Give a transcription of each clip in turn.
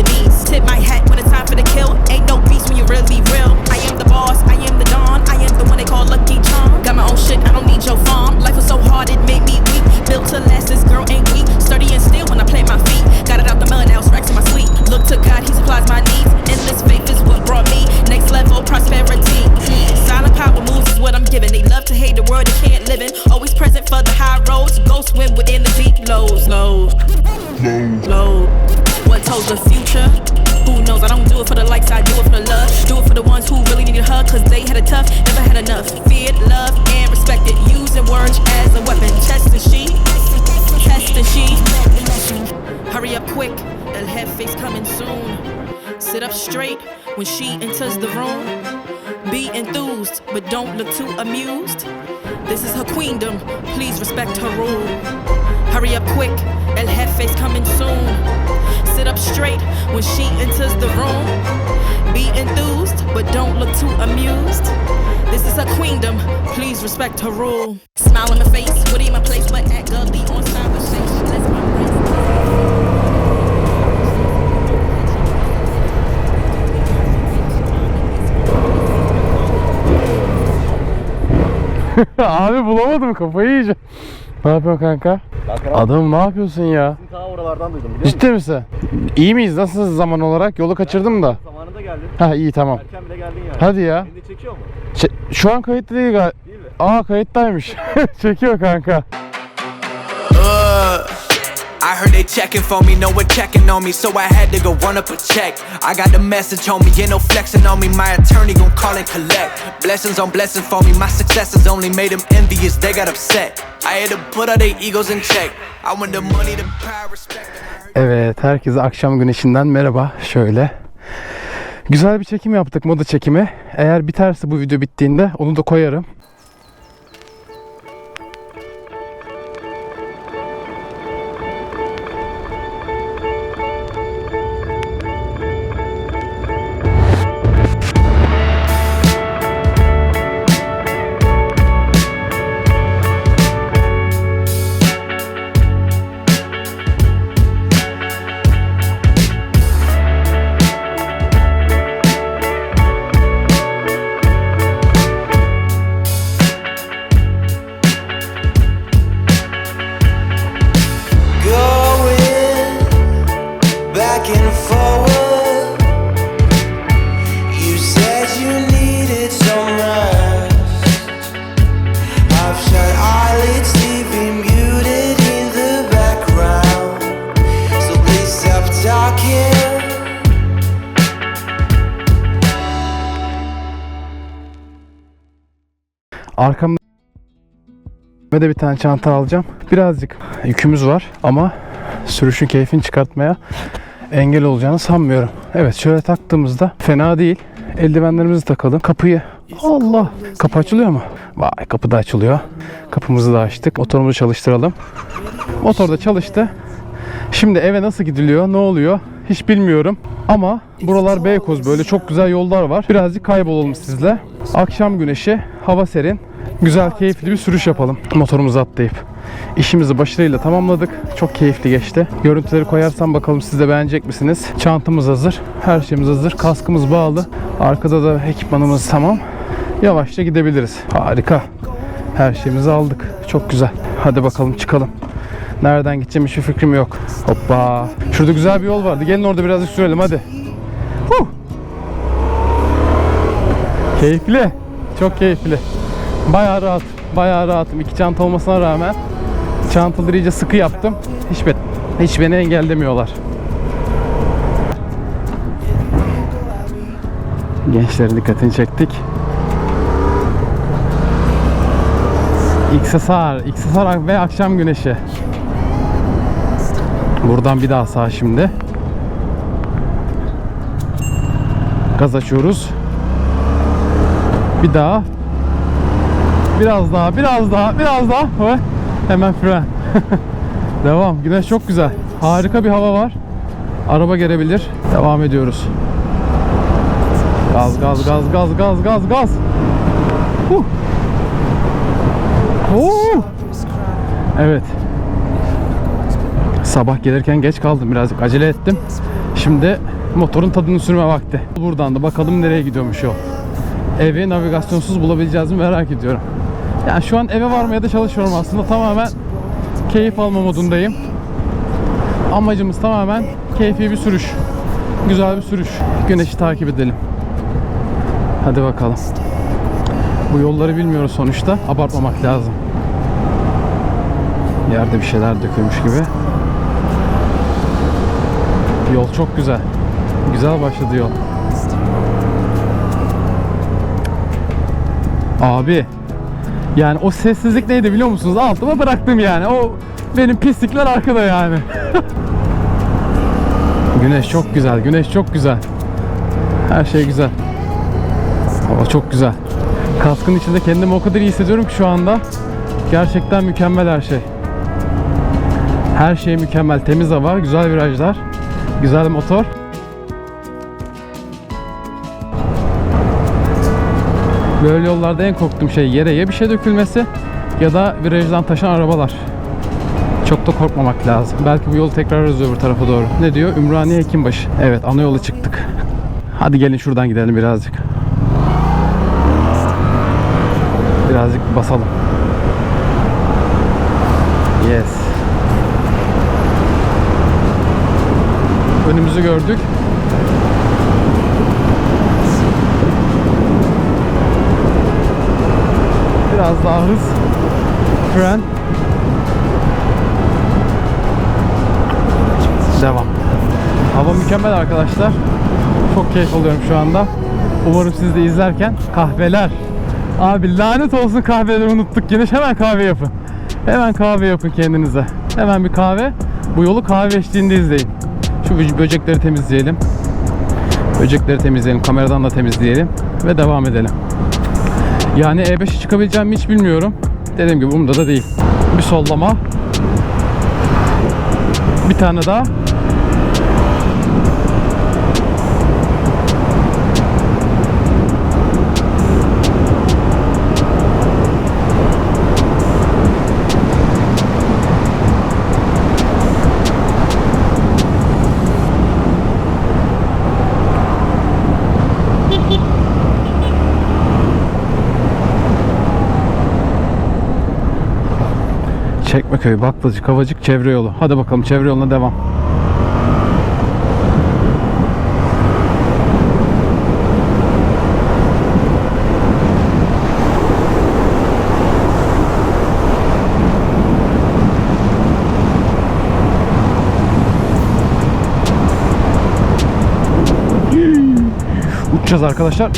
your knees. Tip my hat when it's time for the kill. Ain't no peace when you really real. I am the boss, I am the don. I am the one they call Lucky Charm. Got my own shit, I don't need your farm. Life was so hard, it made me weak. Built to last, this girl ain't weak. Sturdy and still when I plant my feet. Got it out the mud, now it's racks in my sleep. Look to God, He supplies my needs. Endless faith is what brought me. Next level prosperity. Silent power moves is what I'm giving. They love to hate the world they can't live in. Always present for the high roads. Go swim within the deep lows. Lows. lows the future. Who knows? I don't do it for the likes, I do it for the love. Do it for the ones who really need a hug, cause they had a tough, never had enough. Feared, loved, and respected. Using words as a weapon. Test and she, Test and she. Hurry up quick, El Jefe's coming soon. Sit up straight when she enters the room. Be enthused, but don't look too amused. This is her queendom, please respect her rule. Hurry up quick, El Jefe's coming soon. Straight when she enters the room. Be enthused, but don't look too amused. This is her queendom, please respect her rule. Smile on my face, what in my place, but act ugly on conversation. Let's Abi bulamadım kafayı yiyeceğim. Ne yapıyorsun kanka? Adam ne yapıyorsun ya? Ta oralardan duydum biliyor musun? Ciddi misin? İyi miyiz? Nasılsınız zaman olarak? Yolu kaçırdım da. Zamanında geldin. Ha iyi tamam. Erken bile geldin yani. Hadi ya. Beni de çekiyor mu? Ç- şu an kayıtlı değil galiba. Değil mi? Aa kayıttaymış. Çekiyor kanka. Uh, I heard they checking for me, no one checking on me, so I had to go run up a check. I got the message me, ain't no flexing on me. My attorney gon' call and collect. Blessings on blessings for me, my successes only made them envious, they got upset. I had to put all their egos in check. I want the money, the power, respect. Evet herkese akşam güneşinden merhaba. Şöyle. Güzel bir çekim yaptık moda çekimi. Eğer biterse bu video bittiğinde onu da koyarım. Arkamda de bir tane çanta alacağım. Birazcık yükümüz var ama sürüşün keyfini çıkartmaya engel olacağını sanmıyorum. Evet şöyle taktığımızda fena değil. Eldivenlerimizi takalım. Kapıyı Allah! Kapı açılıyor mu? Vay kapı da açılıyor. Kapımızı da açtık. Motorumuzu çalıştıralım. Motor da çalıştı. Şimdi eve nasıl gidiliyor? Ne oluyor? Hiç bilmiyorum. Ama buralar Beykoz böyle çok güzel yollar var. Birazcık kaybolalım sizle. Akşam güneşi, hava serin. Güzel, keyifli bir sürüş yapalım. Motorumuzu atlayıp. İşimizi başarıyla tamamladık. Çok keyifli geçti. Görüntüleri koyarsam bakalım siz de beğenecek misiniz? Çantamız hazır. Her şeyimiz hazır. Kaskımız bağlı. Arkada da ekipmanımız tamam. Yavaşça gidebiliriz. Harika. Her şeyimizi aldık. Çok güzel. Hadi bakalım çıkalım. Nereden gideceğim hiçbir fikrim yok. Hoppa. Şurada güzel bir yol vardı. Gelin orada birazcık sürelim hadi. Huh. Keyifli. Çok keyifli. Bayağı rahat. Bayağı rahatım. İki çanta olmasına rağmen çantaları iyice sıkı yaptım. Hiç, be, hiç beni engellemiyorlar. Gençlerin dikkatini çektik. İksasar, İksasar ve akşam güneşi. Buradan bir daha sağ şimdi. Gaz açıyoruz. Bir daha. Biraz daha, biraz daha, biraz daha ve hemen fren. Devam. Güneş çok güzel. Harika bir hava var. Araba gelebilir. Devam ediyoruz. Gaz, gaz, gaz, gaz, gaz, gaz, gaz. Huh. Oo. Evet. Sabah gelirken geç kaldım birazcık acele ettim. Şimdi motorun tadını sürme vakti. Buradan da bakalım nereye gidiyormuş yol. Evi navigasyonsuz bulabileceğiz mi merak ediyorum. Yani şu an eve varmaya da çalışıyorum aslında tamamen keyif alma modundayım. Amacımız tamamen keyfi bir sürüş. Güzel bir sürüş. Güneşi takip edelim. Hadi bakalım. Bu yolları bilmiyoruz sonuçta. Abartmamak lazım. Yerde bir şeyler dökülmüş gibi. Yol çok güzel. Güzel başladı yol. Abi. Yani o sessizlik neydi biliyor musunuz? Altıma bıraktım yani. O benim pislikler arkada yani. güneş çok güzel. Güneş çok güzel. Her şey güzel. Hava çok güzel. Kaskın içinde kendimi o kadar iyi hissediyorum ki şu anda. Gerçekten mükemmel her şey. Her şey mükemmel. Temiz hava, güzel virajlar, güzel motor. Böyle yollarda en korktuğum şey yere ya bir şey dökülmesi ya da virajdan taşan arabalar. Çok da korkmamak lazım. Belki bu yolu tekrar ararız öbür tarafa doğru. Ne diyor? Ümraniye Hekimbaşı. Evet ana yola çıktık. Hadi gelin şuradan gidelim birazcık. Birazcık basalım. Yes. Önümüzü gördük. Biraz daha hız. Fren. Devam. Hava mükemmel arkadaşlar. Çok keyif alıyorum şu anda. Umarım siz de izlerken kahveler. Abi lanet olsun kahveleri unuttuk yine. Hemen kahve yapın. Hemen kahve yapın kendinize. Hemen bir kahve. Bu yolu kahve eşliğinde izleyin. Şu bö- böcekleri temizleyelim. Böcekleri temizleyelim. Kameradan da temizleyelim. Ve devam edelim. Yani E5'e çıkabileceğimi hiç bilmiyorum. Dediğim gibi umurumda da değil. Bir sollama. Bir tane daha. Çekmeköy, Baklacı, Kavacık, çevre yolu. Hadi bakalım çevre yoluna devam. Uçacağız arkadaşlar.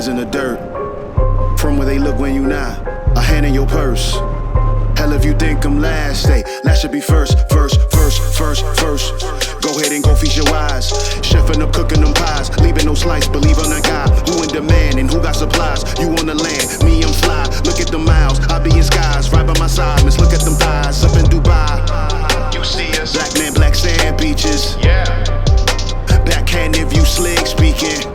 Hands in the dirt. From where they look when you not. A hand in your purse. Hell if you think I'm last, say last should be first, first, first, first, first. Go ahead and go feast your eyes. Chefing up, cooking them pies, leaving no slice. Believe on a guy who in demand and who got supplies. You on the land, me I'm fly. Look at the miles, I be in skies, right by my side. Miss, look at them thighs up in Dubai. You see us, black man, black sand beaches. Yeah, Backhand if you slick speaking.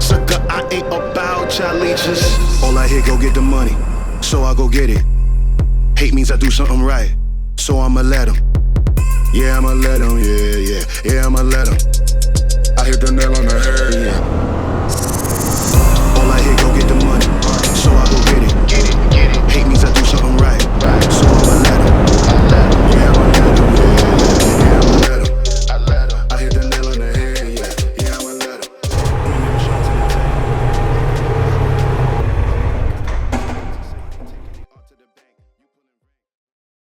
Sucker, I ain't about y'all leeches. All I hear, go get the money, so I go get it. Hate means I do something right, so I'ma let him. Yeah, I'ma let him, yeah, yeah, yeah, I'ma let him. I hit the nail on the head, yeah.